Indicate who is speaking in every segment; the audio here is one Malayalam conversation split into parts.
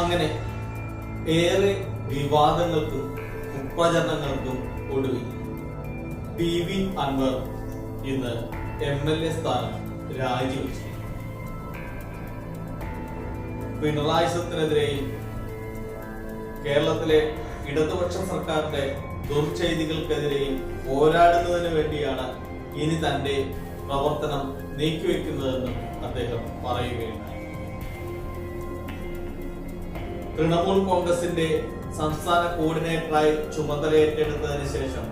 Speaker 1: അങ്ങനെ ഏറെ വിവാദങ്ങൾക്കും ഉപചരണങ്ങൾക്കും ഒടുവിൽ പി വി അൻവർ ഇന്ന് എം എൽ എ സ്ഥാനം രാജിവെച്ചു പിണറായി സത്തിനെതിരെയും കേരളത്തിലെ ഇടതുപക്ഷ സർക്കാരിന്റെ ദുർചെയ്തികൾക്കെതിരെയും പോരാടുന്നതിന് വേണ്ടിയാണ് ഇനി തന്റെ പ്രവർത്തനം നീക്കിവെക്കുന്നതെന്നും അദ്ദേഹം പറയുകയുണ്ടായി. തൃണമൂൽ കോൺഗ്രസിന്റെ സംസ്ഥാന കോർഡിനേറ്ററായി ചുമതലയേറ്റെടുത്തതിന് ശേഷം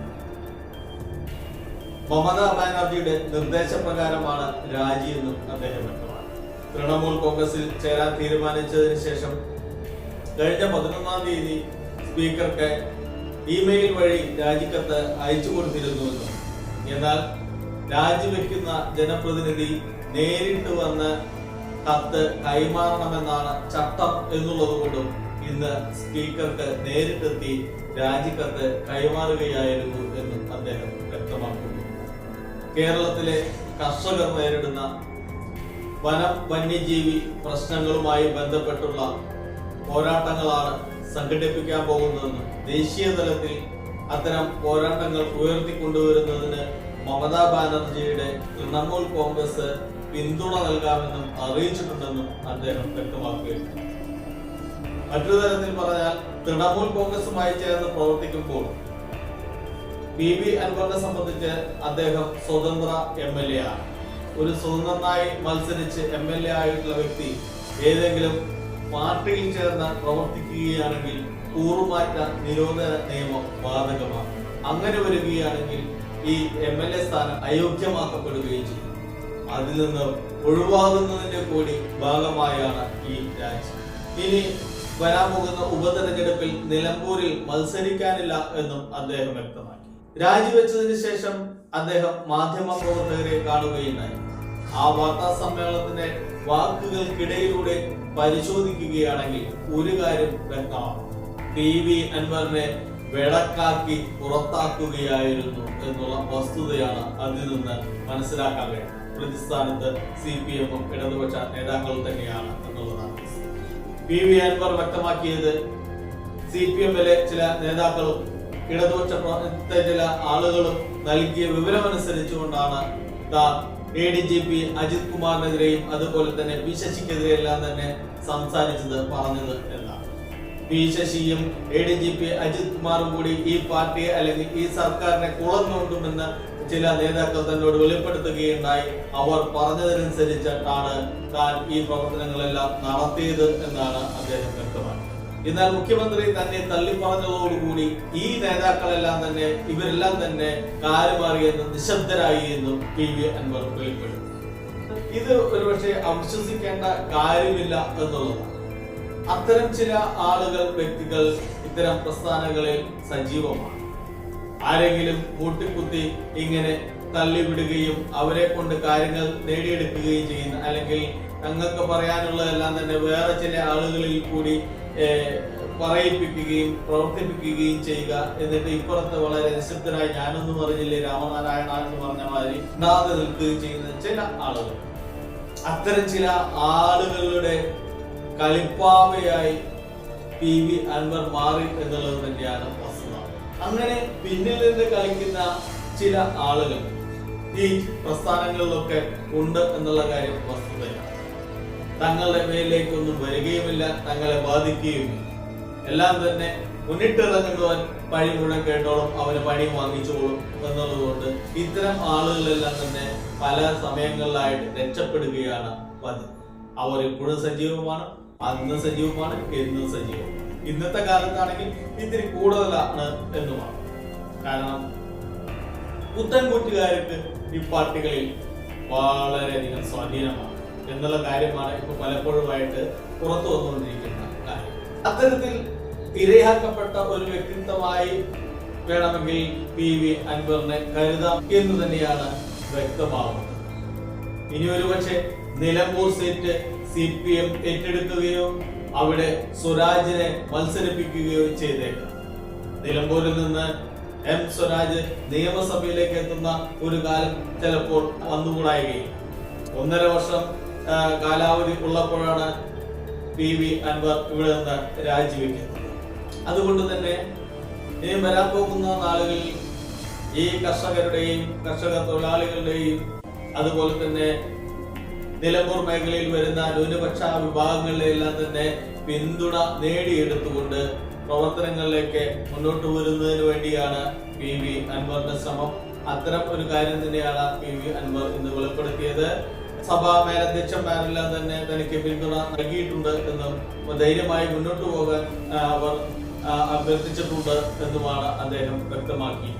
Speaker 1: മമതാ ബാനർജിയുടെ നിർദ്ദേശപ്രകാരമാണ് രാജിയെന്നും അദ്ദേഹം വ്യക്തമാക്കി. തൃണമൂൽ കോൺഗ്രസിൽ ചേരാൻ തീരുമാനിച്ചതിന് ശേഷം കഴിഞ്ഞ പതിനൊന്നാം തീയതി സ്പീക്കർക്ക് ഇമെയിൽ വഴി രാജിക്കത്ത് അയച്ചു കൊടുത്തിരുന്നുവെന്നും എന്നാൽ രാജിവെക്കുന്ന ജനപ്രതിനിധി നേരിട്ട് വന്ന് കത്ത് കൈമാറണമെന്നാണ് ചട്ടം എന്നുള്ളതുകൊണ്ടും ഇന്ന് സ്പീക്കർക്ക് നേരിട്ടെത്തി രാജിക്കത്ത് കൈമാറുകയായിരുന്നു എന്നും അദ്ദേഹം വ്യക്തമാക്കുന്നു. കേരളത്തിലെ കർഷകർ നേരിടുന്ന വന വന്യജീവി പ്രശ്നങ്ങളുമായി ബന്ധപ്പെട്ടുള്ള പോരാട്ടങ്ങളാണ് സംഘടിപ്പിക്കാൻ പോകുന്നതെന്നും ദേശീയ തലത്തിൽ അത്തരം പോരാട്ടങ്ങൾ ഉയർത്തിക്കൊണ്ടുവരുന്നതിന് മമതാ ബാനർജിയുടെ തൃണമൂൽ കോൺഗ്രസ് പിന്തുണ നൽകാമെന്നും അറിയിച്ചിട്ടുണ്ടെന്നും അദ്ദേഹം വ്യക്തമാക്കുകയുണ്ടായി മറ്റൊരു തരത്തിൽ പറഞ്ഞാൽ തൃണമൂൽ കോൺഗ്രസുമായി ചേർന്ന് പ്രവർത്തിക്കുമ്പോൾ പി വി അൻവറിനെ സംബന്ധിച്ച് അദ്ദേഹം സ്വതന്ത്ര എം എൽ എ ആണ്. ഒരു സ്വതന്ത്രനായി മത്സരിച്ച് എം എൽ എ ആയിട്ടുള്ള വ്യക്തി ഏതെങ്കിലും പാർട്ടിയിൽ ചേർന്ന് പ്രവർത്തിക്കുകയാണെങ്കിൽ കൂറുമാറ്റ നിരോധന നിയമം ബാധകമാണ്. അങ്ങനെ വരികയാണെങ്കിൽ ഈ എം എൽ എ സ്ഥാനം അയോഗ്യമാക്കപ്പെടുകയും ചെയ്യും. അതിൽ നിന്ന് ഒഴിവാകുന്നതിന്റെ കൂടി ഭാഗമായാണ് ഈ രാജ്യം. ഇനി വരാൻ പോകുന്ന ഉപതെരഞ്ഞെടുപ്പിൽ നിലമ്പൂരിൽ മത്സരിക്കാനില്ല എന്നും അദ്ദേഹം വ്യക്തമാക്കി. രാജിവെച്ചതിന് ശേഷം അദ്ദേഹം മാധ്യമ പ്രവർത്തകരെ കാണുകയുണ്ടായി. ആ വാർത്താ സമ്മേളനത്തിന്റെ വാക്കുകൾക്കിടയിലൂടെ പരിശോധിക്കുകയാണെങ്കിൽ ഒരു കാര്യം വ്യക്തമാണ്. പി വി അൻവറിനെ വിളക്കാക്കി പുറത്താക്കുകയായിരുന്നു എന്നുള്ള വസ്തുതയാണ് അതിൽ നിന്ന് മനസ്സിലാക്കാൻ കഴിയുന്നത്. പ്രതിസ്ഥാനത്ത് സി പി എമ്മും ഇടതുപക്ഷ നേതാക്കളും തന്നെയാണ് പി വി അൻവർ വ്യക്തമാക്കിയത് സി പി എമ്മിലെ ചില നേതാക്കളും ഇടതുപക്ഷ പ്രവർത്തന ചില ആളുകളും നൽകിയ വിവരമനുസരിച്ചുകൊണ്ടാണ് A D G P Ajith കുമാറിനെതിരെയും അതുപോലെ തന്നെ പി ശശിക്കെതിരെ എല്ലാം തന്നെ സംസാരിച്ചത് പറഞ്ഞത് എന്നാണ്. P ശശിയും A D G P Ajith കുമാറും കൂടി ഈ പാർട്ടിയെ അല്ലെങ്കിൽ ഈ സർക്കാരിനെ കുളർന്നുകൊണ്ടുമെന്ന് ചില നേതാക്കൾ തന്നോട് വെളിപ്പെടുത്തുകയുണ്ടായി. അവർ പറഞ്ഞതിനനുസരിച്ചിട്ടാണ് താൻ ഈ പ്രവർത്തനങ്ങളെല്ലാം നടത്തിയത് എന്നാണ് അദ്ദേഹം വ്യക്തമാക്കിയത് എന്നാൽ മുഖ്യമന്ത്രി തന്നെ തള്ളി പറഞ്ഞതോടുകൂടി ഈ നേതാക്കളെല്ലാം തന്നെ ഇവരെല്ലാം തന്നെ കാലുമാറിയെന്നും നിശബ്ദരായി എന്നും പി വി അൻവർ വെളിപ്പെടുത്തി. ഇത് ഒരുപക്ഷെ അവിശ്വസിക്കേണ്ട കാര്യമില്ല എന്നുള്ളതാണ്. അത്തരം ചില ആളുകൾ വ്യക്തികൾ ഇത്തരം പ്രസ്ഥാനങ്ങളിൽ സജീവമാണ്. ആരെങ്കിലും കൂട്ടിക്കുത്തി ഇങ്ങനെ തള്ളിവിടുകയും അവരെ കൊണ്ട് കാര്യങ്ങൾ നേടിയെടുക്കുകയും ചെയ്യുന്ന അല്ലെങ്കിൽ തങ്ങൾക്ക് പറയാനുള്ളതെല്ലാം തന്നെ വേറെ ചില ആളുകളിൽ കൂടി പറയിപ്പിക്കുകയും പ്രവർത്തിപ്പിക്കുകയും ചെയ്യുക എന്നിട്ട് ഇപ്പുറത്ത് വളരെ നിശബ്ദരായി ഞാനൊന്നും പറഞ്ഞില്ലേ രാമനാരായണ എന്ന് പറഞ്ഞ മാതിരി ഉണ്ടാതെ നിൽക്കുകയും ചെയ്യുന്ന ചില ആളുകൾ. അത്തരം ചില ആളുകളുടെ കളിപ്പാവയായി പി വി അൻവർ മാറി എന്നുള്ളത് തന്നെയാണ് വസ്തുത. അങ്ങനെ പിന്നിൽ നിന്ന് കളിക്കുന്ന ചില ആളുകൾ ഈ പ്രസ്ഥാനങ്ങളിലൊക്കെ ഉണ്ട് എന്നുള്ള കാര്യം വസ്തുതയാണ്. തങ്ങളുടെ മേലിലേക്കൊന്നും വരികയുമില്ല തങ്ങളെ ബാധിക്കുകയുമില്ല. എല്ലാം തന്നെ മുന്നിട്ടിറങ്ങുന്നവൻ പഴി മുഴുവൻ കേട്ടോളും അവന് പണി വാങ്ങിച്ചോളും എന്നുള്ളതുകൊണ്ട് ഇത്തരം ആളുകളെല്ലാം തന്നെ പല സമയങ്ങളിലായിട്ട് രക്ഷപ്പെടുകയാണ് പതിവ്. അവർ ഇപ്പോഴും സജീവമാണ് അന്ന് സജീവമാണ് എന്നും സജീവമാണ് ഇന്നത്തെ കാലത്താണെങ്കിൽ ഇത്തിരി കൂടുതലാണ് എന്നുമാണ്. കാരണം പുത്തൻകുറ്റുകാർക്ക് ഈ പാർട്ടികളിൽ വളരെയധികം സ്വാധീനമാണ്. എന്നുള്ള കാര്യമാണ് ഇപ്പൊ പലപ്പോഴുമായിട്ട് പുറത്തു വന്നുകൊണ്ടിരിക്കുന്ന കാര്യം. അത്തരത്തിൽ ഇരയാക്കപ്പെട്ട ഒരു വ്യക്തിത്വമായി വേണമെങ്കിൽ പി വി അൻവറിനെ കരുതാം എന്ന് തന്നെയാണ് വ്യക്തമാവുന്നത്. ഇനി ഒരുപക്ഷെ Nilambur seat C P M ഏറ്റെടുക്കുകയോ അവിടെ സ്വരാജിനെ മത്സരിപ്പിക്കുകയോ ചെയ്തേക്കാം. നിലമ്പൂരിൽ നിന്ന് എം സ്വരാജ് നിയമസഭയിലേക്ക് എത്തുന്ന ഒരു കാലം ചിലപ്പോൾ വന്നുകൂടായികയും. ഒന്നര വർഷം കാലാവധി ഉള്ളപ്പോഴാണ് പി വി അൻവർ ഇവിടെ നിന്ന് രാജിവെക്കുന്നത്. അതുകൊണ്ട് തന്നെ ഇനി വരാൻ പോകുന്ന നാളുകളിൽ ഈ കർഷകരുടെയും കർഷക തൊഴിലാളികളുടെയും അതുപോലെ തന്നെ നിലമ്പൂർ മേഖലയിൽ വരുന്ന ന്യൂനപക്ഷ വിഭാഗങ്ങളിലെല്ലാം തന്നെ പിന്തുണ നേടിയെടുത്തുകൊണ്ട് പ്രവർത്തനങ്ങളിലേക്ക് മുന്നോട്ട് വരുന്നതിന് വേണ്ടിയാണ് പി വി അൻവറിന്റെ ശ്രമം. അത്തരം ഒരു കാര്യം തന്നെയാണ് പി വി അൻവർ ഇന്ന് വെളിപ്പെടുത്തിയത്. സഭാ മേലധ്യക്ഷന്മാരെല്ലാം തന്നെ തനിക്ക് പിന്തുണ നൽകിയിട്ടുണ്ട് എന്നും ധൈര്യമായി മുന്നോട്ട് പോകാൻ അവർ അഭ്യർത്ഥിച്ചിട്ടുണ്ട് എന്നുമാണ് അദ്ദേഹം വ്യക്തമാക്കി